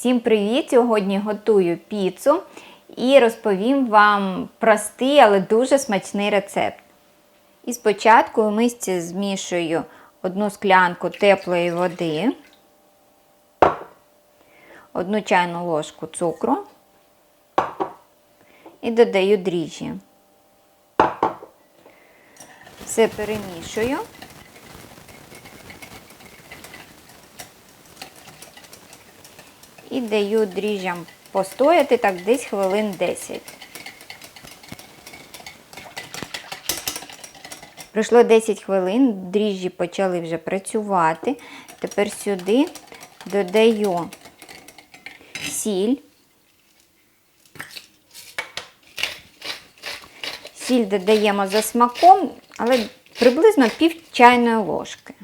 Всім привіт! Сьогодні готую піцу і розповім вам простий, але дуже смачний рецепт. І спочатку у мисці змішую одну склянку теплої води, одну чайну ложку цукру і додаю дріжджі. Все перемішую. І даю дріжджам постояти так десь хвилин 10. Пройшло 10 хвилин, дріжджі почали вже працювати. Тепер сюди додаю сіль. Сіль додаємо за смаком, але приблизно пів чайної ложки.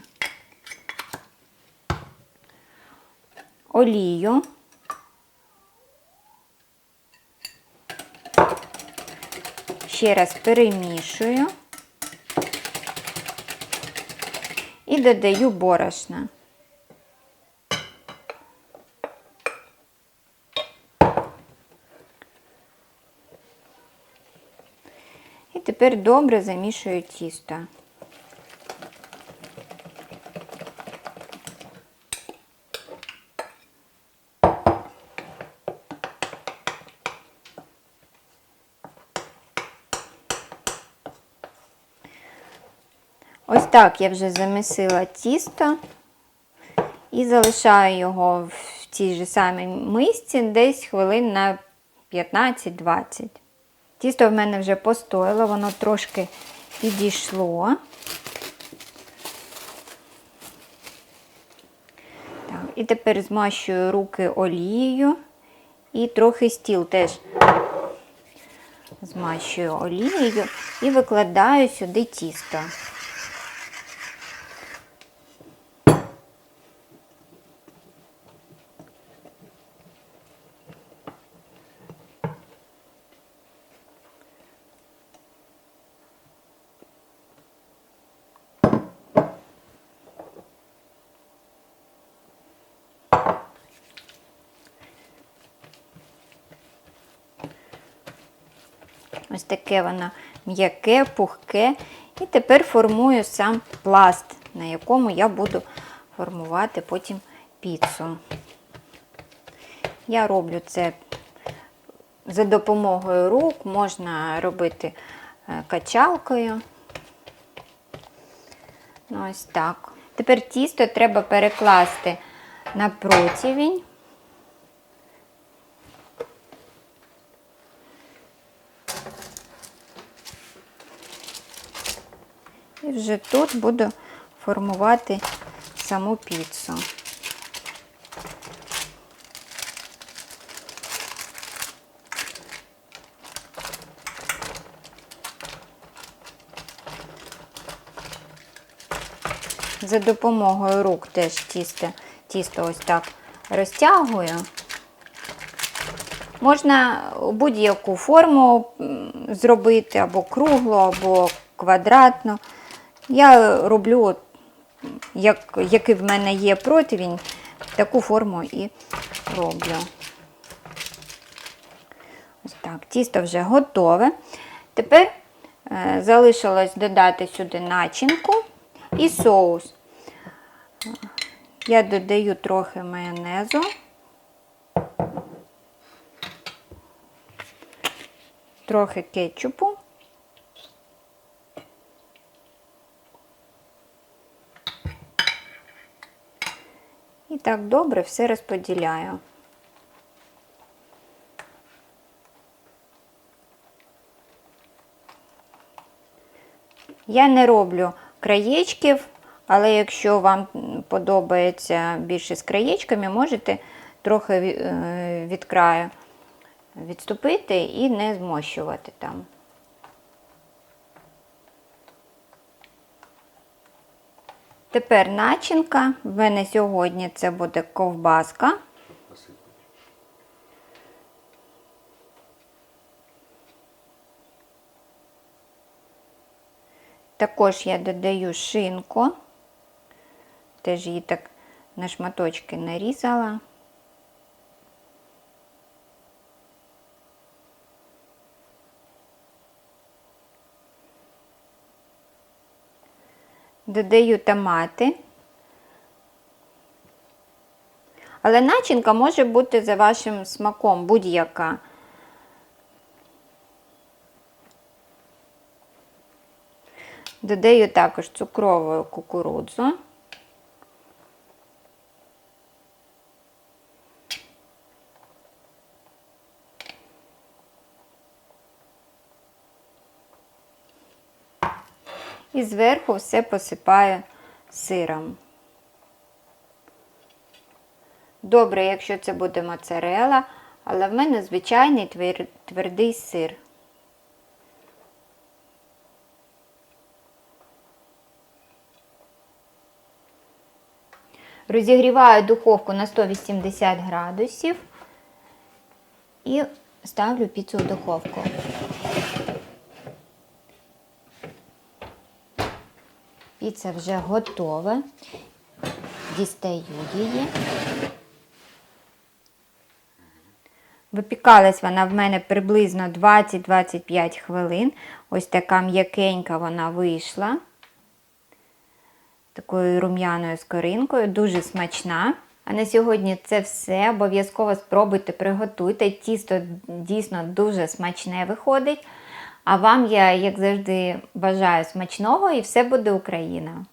Олію. Ще раз перемішую і додаю борошна. І тепер добре замішую тісто. Ось так я вже замісила тісто і залишаю його в цій же самій мисці десь хвилин на 15-20. Тісто в мене вже постояло, воно трошки підійшло. Так, І тепер змащую руки олією і трохи стіл теж змащую олією і викладаю сюди тісто. Ось таке воно м'яке, пухке. І тепер формую сам пласт, на якому я буду формувати потім піцу. Я роблю це за допомогою рук, можна робити е, качалкою. Ну, ось так. Тепер тісто треба перекласти на противень. І вже тут буду формувати саму піцу. За допомогою рук теж тісто, тісто ось так розтягую. Можна будь-яку форму зробити, або круглу, або квадратну. Я роблю, от, як, який в мене є противень, таку форму і роблю. Ось так, тісто вже готове. Тепер е, залишилось додати сюди начинку і соус. Я додаю трохи майонезу. Трохи кетчупу. І так добре все розподіляю. Я не роблю краєчків, але якщо вам подобається більше з краєчками, можете трохи е, від краю відступити і не змощувати там. Тепер начинка. В мене сьогодні це буде ковбаска. Також я додаю шинку, теж її так на шматочки нарізала. Додаю томати. Але начинка може бути за вашим смаком будь-яка. Додаю також цукрову кукурудзу. І зверху все посипаю сиром. Добре, якщо це буде моцарела, але в мене звичайний твер- твердий сир. Розігріваю духовку на 180 градусів і ставлю піцу в духовку. Піца вже готова. Дістаю її. Випікалась вона в мене приблизно 20-25 хвилин. Ось така м'якенька вона вийшла. Такою рум'яною скоринкою, дуже смачна. А на сьогодні це все. Обов'язково спробуйте, приготуйте. Тісто дійсно дуже смачне виходить. А вам я, як завжди, бажаю смачного і все буде Україна!